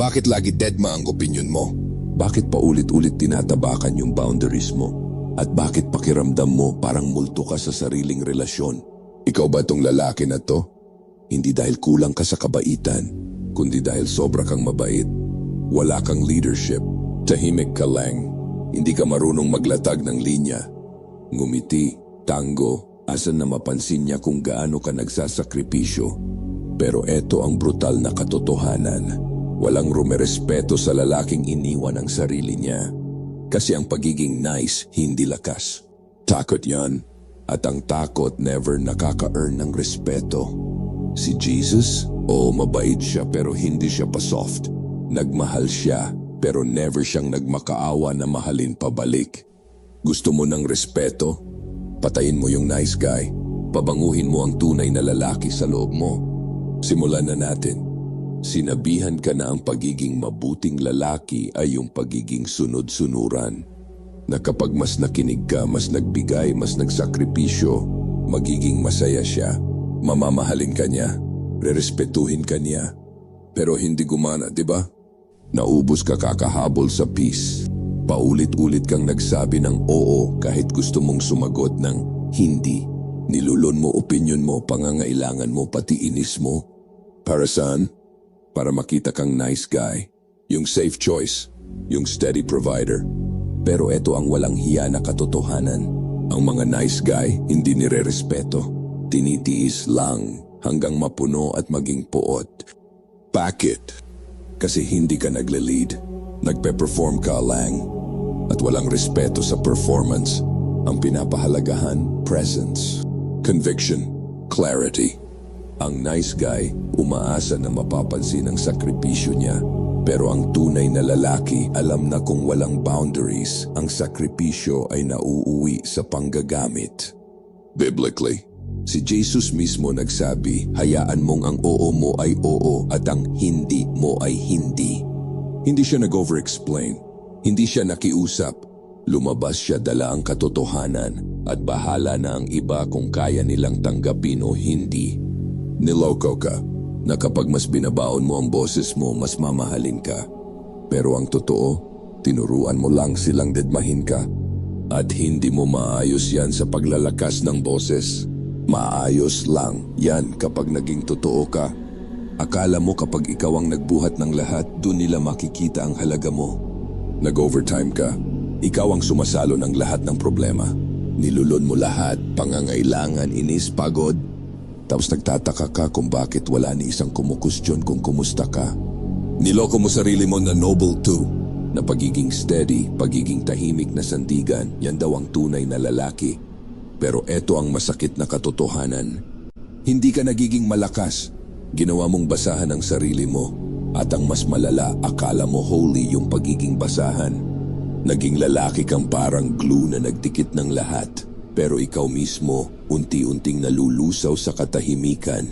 Bakit lagi deadma ang opinion mo? Bakit paulit-ulit tinatabakan yung boundaries mo? At bakit pakiramdam mo parang multo ka sa sariling relasyon? Ikaw ba tong lalaki na to? Hindi dahil kulang ka sa kabaitan, kundi dahil sobra kang mabait. Wala kang leadership, tahimik ka lang. Hindi ka marunong maglatag ng linya. Ngumiti, tango, asan na mapansin niya kung gaano ka nagsasakripisyo. Pero eto ang brutal na katotohanan. Walang rumerespeto sa lalaking iniwan ang sarili niya. Kasi ang pagiging nice, hindi lakas. Takot yan. At ang takot never nakaka-earn ng respeto. Si Jesus, oo mabait siya pero hindi siya pa soft. Nagmahal siya pero never siyang nagmakaawa na mahalin pabalik. Gusto mo ng respeto? Patayin mo yung nice guy. Pabanguhin mo ang tunay na lalaki sa loob mo. Simulan na natin. Sinabihan ka na ang pagiging mabuting lalaki ay yung pagiging sunod-sunuran. Na kapag mas nakinig ka, mas nagbigay, mas nagsakripisyo, magiging masaya siya. Mamamahalin ka niya. Rerespetuhin ka niya. Pero hindi gumana, di ba? Naubos ka kakahabol sa peace. Paulit-ulit kang nagsabi ng oo kahit gusto mong sumagot ng hindi. Nilulon mo opinion mo, pangangailangan mo, pati inis mo. Para saan? Para makita kang nice guy. Yung safe choice. Yung steady provider. Pero ito ang walang hiya na katotohanan. Ang mga nice guy hindi nire-respeto. Tinitiis lang hanggang mapuno at maging puot. Bakit? Kasi hindi ka nagle-lead. Nagpe-perform ka lang. At walang respeto sa performance. Ang pinapahalagahan, presence. Conviction, clarity. Ang nice guy, umaasa na mapapansin ang sakripisyo niya. Pero ang tunay na lalaki alam na kung walang boundaries, ang sakripisyo ay nauuwi sa panggagamit. Biblically, si Jesus mismo nagsabi, hayaan mong ang oo mo ay oo at ang hindi mo ay hindi. Hindi siya nag-over-explain. Hindi siya nakiusap. Lumabas siya dala ang katotohanan at bahala na ang iba kung kaya nilang tanggapin o hindi. Niloko ka na kapag mas binabaon mo ang boses mo, mas mamahalin ka. Pero ang totoo, tinuruan mo lang silang dedmahin ka. At hindi mo maayos yan sa paglalakas ng boses. Maayos lang yan kapag naging totoo ka. Akala mo kapag ikaw ang nagbuhat ng lahat, doon nila makikita ang halaga mo. Nag-overtime ka. Ikaw ang sumasalo ng lahat ng problema. Nilulon mo lahat, pangangailangan, inis, pagod, tapos nagtataka ka kung bakit wala ni isang kumukustyon kung kumusta ka. Niloko mo sarili mo na noble too, na pagiging steady, pagiging tahimik na sandigan, yan daw ang tunay na lalaki. Pero eto ang masakit na katotohanan. Hindi ka nagiging malakas. Ginawa mong basahan ang sarili mo. At ang mas malala, akala mo holy yung pagiging basahan. Naging lalaki kang parang glue na nagdikit ng lahat. Pero ikaw mismo, unti-unting nalulusaw sa katahimikan.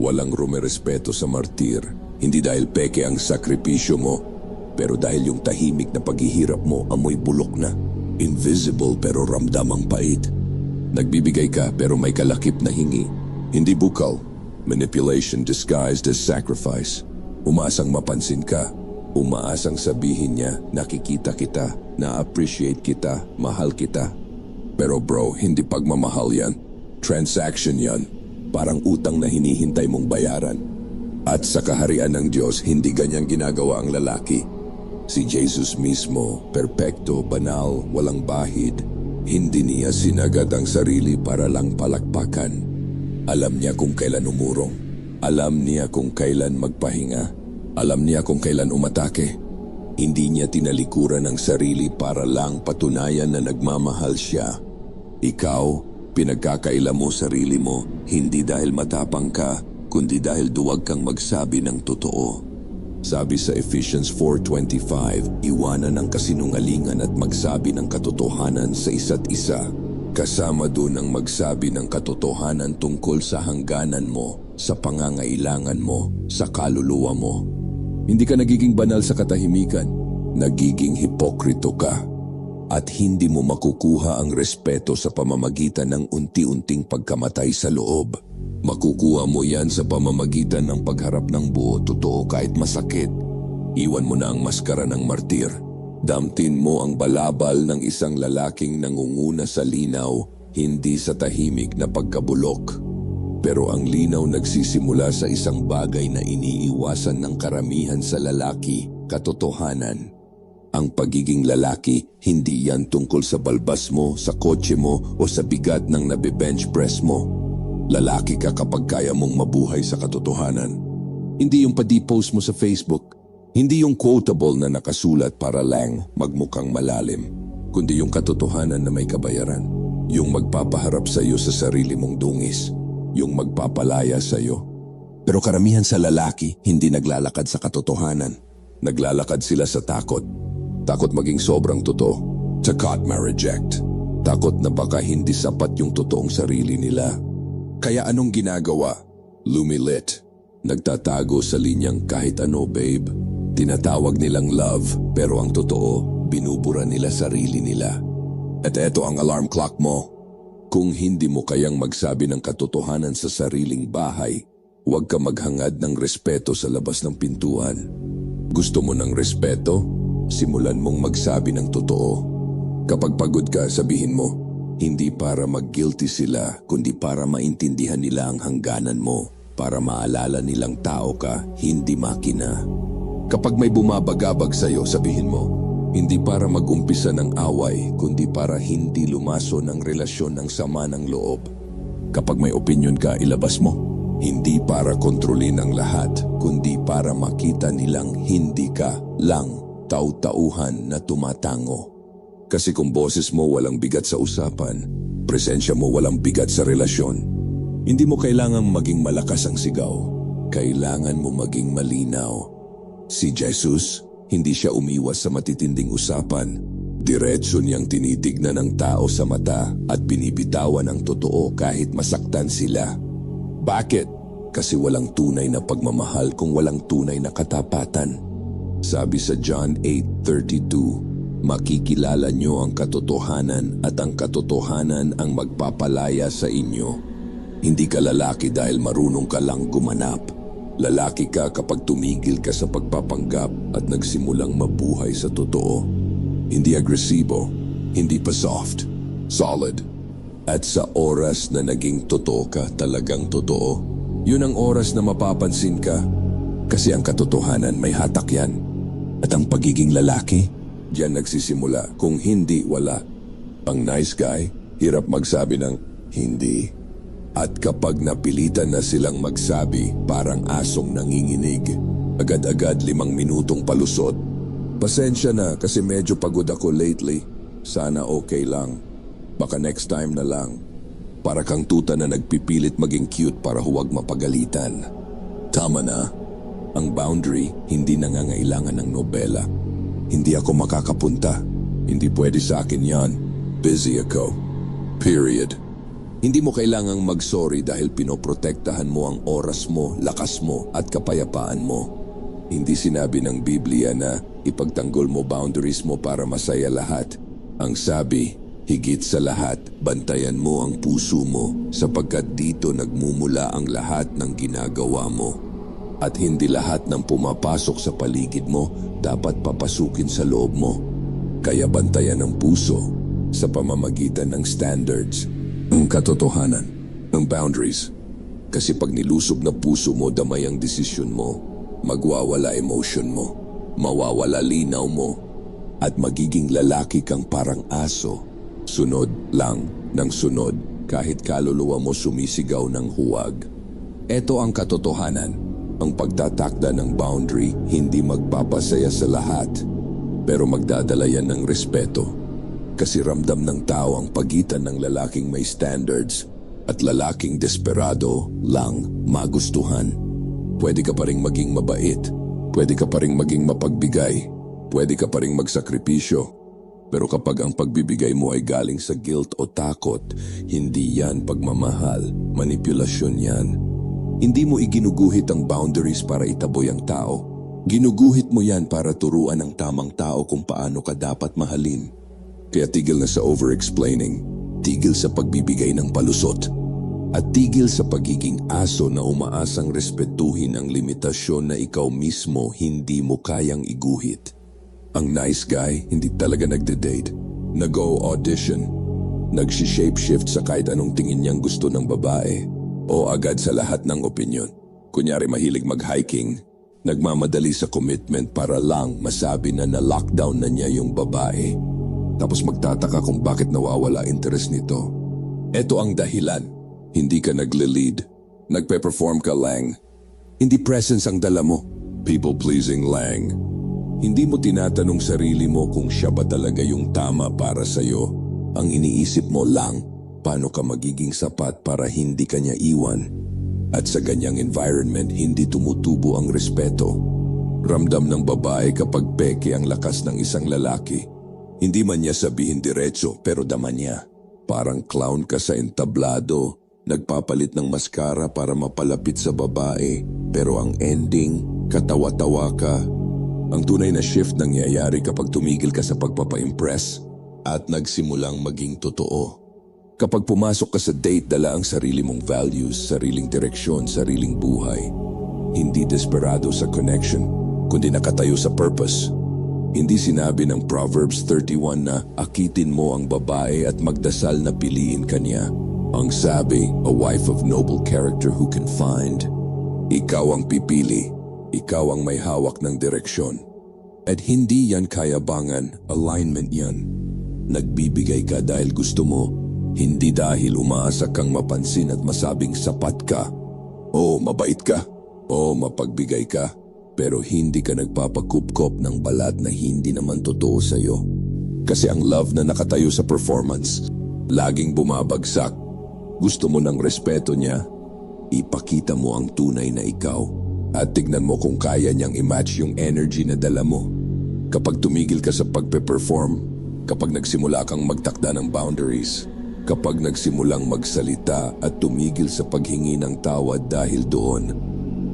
Walang rumerespeto sa martir, hindi dahil peke ang sakripisyo mo, pero dahil yung tahimik na paghihirap mo amoy bulok na. Invisible pero ramdam ang pait. Nagbibigay ka pero may kalakip na hingi. Hindi bukal, manipulation disguised as sacrifice. Umaasang mapansin ka, umaasang sabihin niya, nakikita kita, na-appreciate kita, mahal kita, pero bro, hindi pagmamahal yan. Transaction yan. Parang utang na hinihintay mong bayaran. At sa kaharian ng Diyos, hindi ganyang ginagawa ang lalaki. Si Jesus mismo, perpekto, banal, walang bahid. Hindi niya sinagad ang sarili para lang palakpakan. Alam niya kung kailan umurong. Alam niya kung kailan magpahinga. Alam niya kung kailan umatake. Hindi niya tinalikuran ang sarili para lang patunayan na nagmamahal siya. Ikaw, pinagkakaila mo sarili mo hindi dahil matapang ka, kundi dahil duwag kang magsabi ng totoo. Sabi sa Ephesians 4.25, iwanan ang kasinungalingan at magsabi ng katotohanan sa isa't isa. Kasama doon ang magsabi ng katotohanan tungkol sa hangganan mo, sa pangangailangan mo, sa kaluluwa mo. Hindi ka nagiging banal sa katahimikan, nagiging hipokrito ka. At hindi mo makukuha ang respeto sa pamamagitan ng unti-unting pagkamatay sa loob. Makukuha mo yan sa pamamagitan ng pagharap ng buo totoo kahit masakit. Iwan mo na ang maskara ng martir. Damtin mo ang balabal ng isang lalaking nangunguna sa linaw, hindi sa tahimik na pagkabulok. Pero ang linaw nagsisimula sa isang bagay na iniiwasan ng karamihan sa lalaki, katotohanan. Ang pagiging lalaki, hindi yan tungkol sa balbas mo, sa kotse mo, o sa bigat ng nabe-bench press mo. Lalaki ka kapag kaya mong mabuhay sa katotohanan. Hindi yung padi-post mo sa Facebook. Hindi yung quotable na nakasulat para lang magmukhang malalim. Kundi yung katotohanan na may kabayaran. Yung magpapaharap sa iyo sa sarili mong dungis. Yung magpapalaya sa iyo. Pero karamihan sa lalaki hindi naglalakad sa katotohanan. Naglalakad sila sa takot. Takot maging sobrang totoo. Takot ma-reject. Takot na baka hindi sapat yung totoong sarili nila. Kaya anong ginagawa? Lumilit. Nagtatago sa linyang kahit ano, babe. Tinatawag nilang love, pero ang totoo, binubura nila sarili nila. At eto ang alarm clock mo. Kung hindi mo kayang magsabi ng katotohanan sa sariling bahay, huwag ka maghangad ng respeto sa labas ng pintuan. Gusto mo ng respeto? Simulan mong magsabi ng totoo. Kapag pagod ka, sabihin mo, hindi para mag-guilty sila, kundi para maintindihan nila ang hangganan mo, para maalala nilang tao ka, hindi makina. Kapag may bumabagabag sa'yo, sabihin mo, hindi para mag-umpisa ng away, kundi para hindi lumaso ng relasyon ng sama ng loob. Kapag may opinion ka, ilabas mo. Hindi para kontrolin ang lahat, kundi para makita nilang hindi ka lang tau-tauhan na tumatango. Kasi kung boses mo walang bigat sa usapan, presensya mo walang bigat sa relasyon, hindi mo kailangang maging malakas ang sigaw. Kailangan mo maging malinaw. Si Jesus, hindi siya umiwas sa matitinding usapan. Diretso niyang tinitignan ng tao sa mata at binibitawan ang totoo kahit masaktan sila. Bakit? Kasi walang tunay na pagmamahal kung walang tunay na katapatan. Sabi sa John 8.32, Makikilala niyo ang katotohanan at ang katotohanan ang magpapalaya sa inyo. Hindi ka lalaki dahil marunong ka lang gumanap. Lalaki ka kapag tumigil ka sa pagpapanggap at nagsimulang mabuhay sa totoo. Hindi agresibo, hindi pa soft, solid. At sa oras na naging totoo ka, talagang totoo, yun ang oras na mapapansin ka. Kasi ang katotohanan may hatak yan. At ang pagiging lalaki, diyan nagsisimula. Kung hindi, wala. Ang nice guy, hirap magsabi ng hindi. At kapag napilitan na silang magsabi, parang asong nanginginig. Agad-agad limang minutong palusot. Pasensya na kasi medyo pagod ako lately. Sana okay lang. Baka next time na lang. Para kang tuta na nagpipilit maging cute para huwag mapagalitan. Tama na. Ang boundary hindi nangangailangan ng nobela. Hindi ako makakapunta. Hindi pwede sa akin yan. Busy ako. Period. Hindi mo kailangang mag-sorry dahil pinoprotektahan mo ang oras mo, lakas mo at kapayapaan mo. Hindi sinabi ng Biblia na ipagtanggol mo boundaries mo para masaya lahat. Ang sabi, higit sa lahat, bantayan mo ang puso mo sapagkat dito nagmumula ang lahat ng ginagawa mo. At hindi lahat ng pumapasok sa paligid mo dapat papasukin sa loob mo. Kaya bantayan ang puso sa pamamagitan ng standards, ang katotohanan, ang boundaries. Kasi pag nilusob na puso mo damay ang desisyon mo, magwawala emotion mo, mawawala linaw mo, at magiging lalaki kang parang aso. Sunod lang ng sunod kahit kaluluwa mo sumisigaw ng huwag. Ito ang katotohanan. Ang pagtatakda ng boundary hindi magpapasaya sa lahat, pero magdadala yan ng respeto. Kasi ramdam ng tao ang pagitan ng lalaking may standards at lalaking desperado lang magustuhan. Pwede ka pa rin maging mabait, pwede ka pa rin maging mapagbigay, pwede ka pa rin magsakripisyo. Pero kapag ang pagbibigay mo ay galing sa guilt o takot, hindi yan pagmamahal, manipulasyon yan. Hindi mo iginuguhit ang boundaries para itaboy ang tao. Ginuguhit mo yan para turuan ang tamang tao kung paano ka dapat mahalin. Kaya tigil na sa over-explaining. Tigil sa pagbibigay ng palusot. At tigil sa pagiging aso na umaasang respetuhin ang limitasyon na ikaw mismo hindi mo kayang iguhit. Ang nice guy hindi talaga nagde-date. Nag-go audition. Nagsi-shapeshift sa kahit anong tingin niyang gusto ng babae. O agad sa lahat ng opinyon. Kunyari mahilig mag-hiking. Nagmamadali sa commitment para lang masabi na na-lockdown na niya yung babae. Tapos magtataka kung bakit nawawala interest nito. Ito ang dahilan. Hindi ka nagle-lead. Nagpe-perform ka lang. Hindi presence ang dala mo. People-pleasing lang. Hindi mo tinatanong sarili mo kung siya ba talaga yung tama para sa'yo. Ang iniisip mo lang, paano ka magiging sapat para hindi ka niya iwan. At sa ganyang environment, hindi tumutubo ang respeto. Ramdam ng babae kapag peke ang lakas ng isang lalaki. Hindi man niya sabihin diretso pero dama niya. Parang clown ka sa entablado, nagpapalit ng maskara para mapalapit sa babae. Pero ang ending, katawa-tawa ka. Ang tunay na shift nangyayari kapag tumigil ka sa pagpapa-impress at nagsimulang maging totoo. Kapag pumasok ka sa date, dala ang sarili mong values, sariling direksyon, sariling buhay. Hindi desperado sa connection, kundi nakatayo sa purpose. Hindi sinabi ng Proverbs 31 na akitin mo ang babae at magdasal na piliin kanya. Ang sabi, a wife of noble character who can find. Ikaw ang pipili, ikaw ang may hawak ng direksyon. At hindi yan kayabangan, alignment yan. Nagbibigay ka dahil gusto mo, hindi dahil umaasa kang mapansin at masabing sapat ka. Oo, mabait ka. Oo, mapagbigay ka. Pero hindi ka nagpapakupkop ng balat na hindi naman totoo sa'yo. Kasi ang love na nakatayo sa performance, laging bumabagsak. Gusto mo ng respeto niya, ipakita mo ang tunay na ikaw. At tignan mo kung kaya niyang i-match yung energy na dala mo. Kapag tumigil ka sa pagpe-perform, kapag nagsimula kang magtakda ng boundaries, kapag nagsimulang magsalita at tumigil sa paghingi ng tawad dahil doon,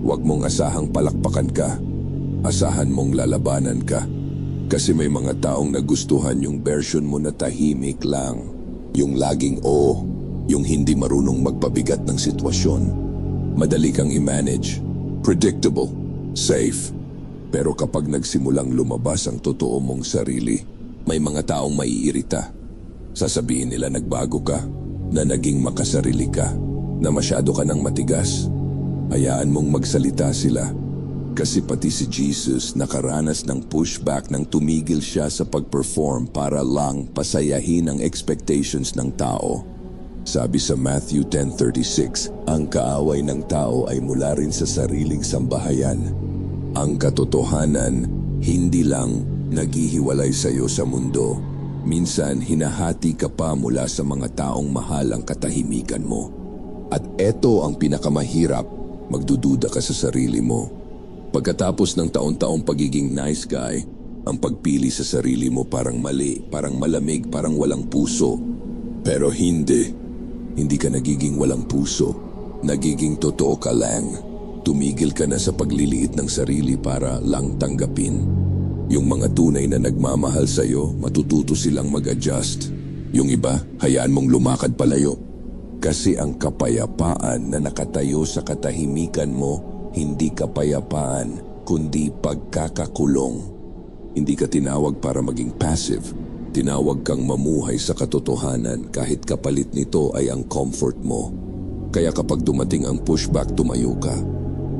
huwag mong asahang palakpakan ka. Asahan mong lalabanan ka. Kasi may mga taong nagustuhan yung version mo na tahimik lang. Yung laging oo, yung hindi marunong magpabigat ng sitwasyon. Madali kang i-manage, predictable, safe. Pero kapag nagsimulang lumabas ang totoo mong sarili, may mga taong maiirita. Sasabihin nila nagbago ka, na naging makasarili ka, na masyado ka ng matigas. Hayaan mong magsalita sila. Kasi pati si Jesus nakaranas ng pushback nang tumigil siya sa pag-perform para lang pasayahin ang expectations ng tao. Sabi sa Matthew 10.36, ang kaaway ng tao ay mula rin sa sariling sambahayan. Ang katotohanan, hindi lang naghihiwalay sa iyo sa mundo. Minsan, hinahati ka pa mula sa mga taong mahal ang katahimikan mo. At eto ang pinakamahirap, magdududa ka sa sarili mo. Pagkatapos ng taon-taong pagiging nice guy, ang pagpili sa sarili mo parang mali, parang malamig, parang walang puso. Pero hindi. Hindi ka nagiging walang puso. Nagiging totoo ka lang. Tumigil ka na sa pagliliit ng sarili para lang tanggapin. Yung mga tunay na nagmamahal sa'yo, matututo silang mag-adjust. Yung iba, hayaan mong lumakad palayo. Kasi ang kapayapaan na nakatayo sa katahimikan mo, hindi kapayapaan, kundi pagkakakulong. Hindi ka tinawag para maging passive. Tinawag kang mamuhay sa katotohanan kahit kapalit nito ay ang comfort mo. Kaya kapag dumating ang pushback, tumayo ka.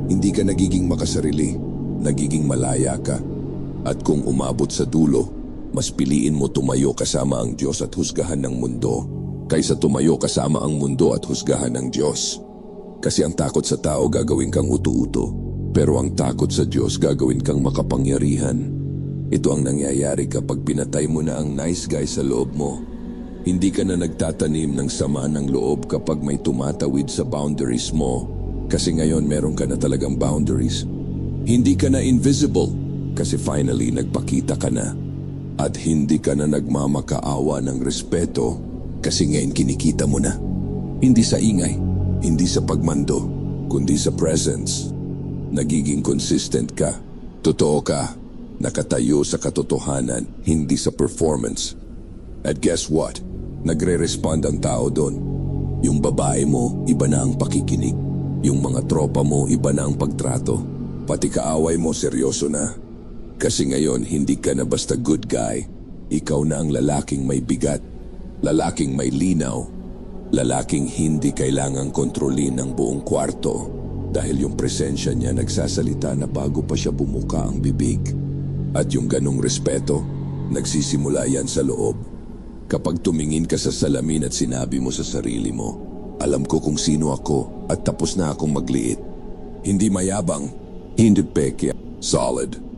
Hindi ka nagiging makasarili, nagiging malaya ka. At kung umabot sa dulo, mas piliin mo tumayo kasama ang Diyos at husgahan ng mundo kaysa tumayo kasama ang mundo at husgahan ng Diyos. Kasi ang takot sa tao gagawin kang uto-uto, pero ang takot sa Diyos gagawin kang makapangyarihan. Ito ang nangyayari kapag pinatay mo na ang nice guy sa loob mo. Hindi ka na nagtatanim ng sama ng loob kapag may tumatawid sa boundaries mo. Kasi ngayon meron ka na talagang boundaries. Hindi ka na invisible kasi finally nagpakita ka na. At hindi ka na nagmamakaawa ng respeto kasi ngayon kinikita mo na. Hindi sa ingay, hindi sa pagmando, kundi sa presence. Nagiging consistent ka. Totoo ka. Nakatayo sa katotohanan, hindi sa performance. At guess what? Nagre-respond ang tao doon. Yung babae mo, iba na ang pakikinig. Yung mga tropa mo, iba na ang pagtrato. Pati kaaway mo, seryoso na. Kasi ngayon, hindi ka na basta good guy. Ikaw na ang lalaking may bigat. Lalaking may linaw. Lalaking hindi kailangang kontrolin ng buong kwarto. Dahil yung presensya niya nagsasalita na bago pa siya bumuka ang bibig. At yung ganong respeto, nagsisimula yan sa loob. Kapag tumingin ka sa salamin at sinabi mo sa sarili mo, alam ko kung sino ako at tapos na akong magliit. Hindi mayabang, hindi peke, solid.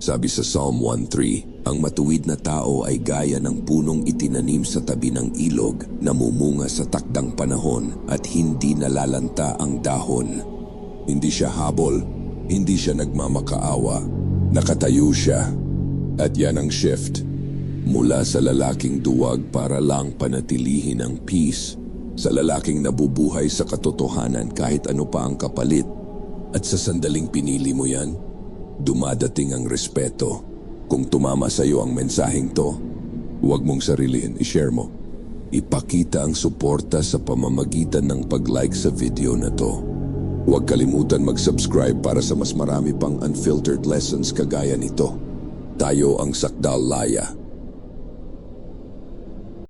Sabi sa Psalm 1.3, ang matuwid na tao ay gaya ng punong itinanim sa tabi ng ilog na mumunga sa takdang panahon at hindi nalalanta ang dahon. Hindi siya habol, hindi siya nagmamakaawa. Nakatayo siya. At yan ang shift. Mula sa lalaking duwag para lang panatilihin ang peace, sa lalaking nabubuhay sa katotohanan kahit ano pa ang kapalit. At sa sandaling pinili mo yan, dumadating ang respeto. Kung tumama sa iyo ang mensaheng to, huwag mong sarilihin, i-share mo. Ipakita ang suporta sa pamamagitan ng pag-like sa video na to. Huwag kalimutan mag-subscribe para sa mas marami pang unfiltered lessons kagaya nito. Tayo ang Sakdal Laya